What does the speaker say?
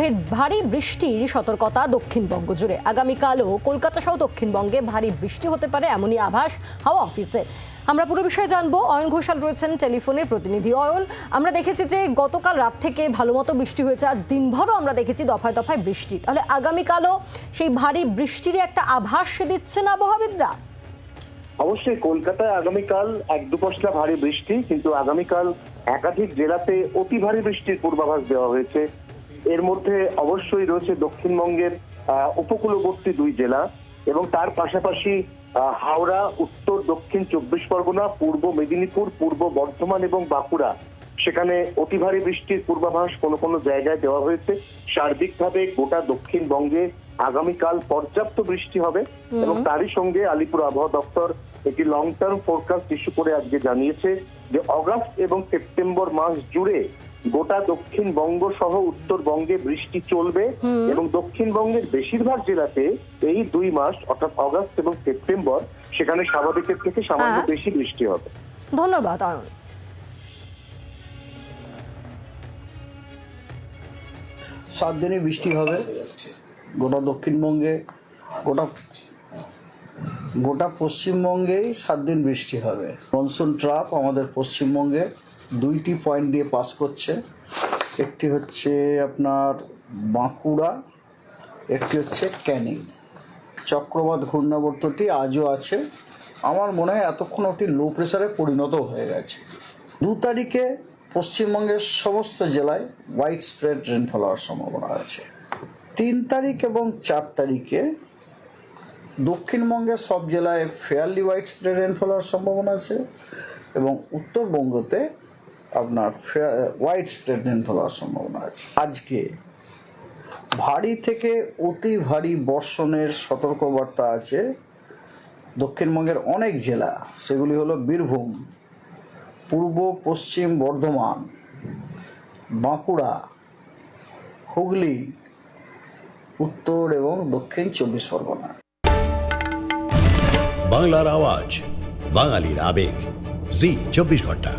ফের ভারী বৃষ্টির সতর্কতা দক্ষিণবঙ্গ জুড়ে। আগামীকালও কলকাতা সহ দক্ষিণবঙ্গে ভারী বৃষ্টি হতে পারে, এমনই আভাস হাওয়া অফিসে। আমরা পুরো বিষয়ে জানব। অয়ন ঘোষাল রয়েছেন টেলিফোনের প্রতিনিধি। অয়ন, আমরা দেখেছি যে গতকাল রাত থেকে ভালো মতো বৃষ্টি হয়েছে, আজ দিনভরও আমরা দেখেছি দফায় দফায় বৃষ্টি। তাহলে আগামীকালও সেই ভারী বৃষ্টির একটা আভাস দিচ্ছে না আবহাওয়াবিদরা? অবশ্যই, কলকাতায় আগামীকাল এক দু পশলা ভারী বৃষ্টি, কিন্তু আগামীকাল একাধিক জেলাতে অতি ভারী বৃষ্টির পূর্বাভাস দেওয়া হয়েছে। এর মধ্যে অবশ্যই রয়েছে দক্ষিণবঙ্গের উপকূলবর্তী দুই জেলা এবং তার পাশাপাশি হাওড়া উত্তর দক্ষিণ চব্বিশ পরগনা পূর্ব মেদিনীপুর পূর্ব বর্ধমান এবং বাঁকুড়া। সেখানে অতি ভারী বৃষ্টির পূর্বাভাস কোনো কোনো জায়গায় দেওয়া হয়েছে। সার্বিকভাবে গোটা দক্ষিণবঙ্গে আগামীকাল পর্যাপ্ত বৃষ্টি হবে এবং তারই সঙ্গে আলিপুর আবহাওয়া দপ্তর একটি লং টার্ম ফোরকাস্ট ইস্যু করে আজকে জানিয়েছে যে অগাস্ট এবং সেপ্টেম্বর মাস জুড়ে গোটা দক্ষিণবঙ্গ সহ উত্তরবঙ্গে বৃষ্টি চলবে এবং দক্ষিণবঙ্গের বেশিরভাগ জেলাতে এই দুই মাস অর্থাৎ অগাস্ট এবং সেপ্টেম্বর সেখানে স্বাভাবিকের থেকে সামান্য হ্যাঁ। বেশি বৃষ্টি হবে। ধন্যবাদ অয়ন সাত দিনই বৃষ্টি হবে। গোটা দক্ষিণবঙ্গে গোটা গোটা পশ্চিমবঙ্গেই সাত দিন বৃষ্টি হবে। মনসুন ট্রাপ আমাদের পশ্চিমবঙ্গে। দুইটি পয়েন্ট দিয়ে পাস করছে। একটি হচ্ছে আপনার বাঁকুড়া, একটি হচ্ছে ক্যানিং। চক্রবাদ ঘূর্ণাবর্তটি আজও আছে। আমার মনে হয় এতক্ষণ ওটি লো প্রেশারে পরিণত হয়ে গেছে। দু তারিখে পশ্চিমবঙ্গের সমস্ত জেলায় হোয়াইট স্প্রেড রেনফল হওয়ার সম্ভাবনা আছে। তিন তারিখ এবং চার তারিখে দক্ষিণবঙ্গের সব জেলায় ফেয়ারলি হোয়াইট স্প্রেড রেনফল হওয়ার সম্ভাবনা আছে এবং উত্তরবঙ্গতে আপনার হোয়াইট স্প্রেড রেনফল হওয়ার সম্ভাবনা আছে। আজকে ভারী থেকে অতি ভারী বর্ষণের সতর্কবার্তা আছে। দক্ষিণবঙ্গের অনেক জেলা, সেগুলি হলো বীরভূম, পূর্ব, পশ্চিম বর্ধমান, বাঁকুড়া, হুগলি, উত্তর এবং দক্ষিণ চব্বিশ পরগনা। বাংলার আওয়াজ, বাঙালির আবেগ। জি, চব্বিশ ঘণ্টা।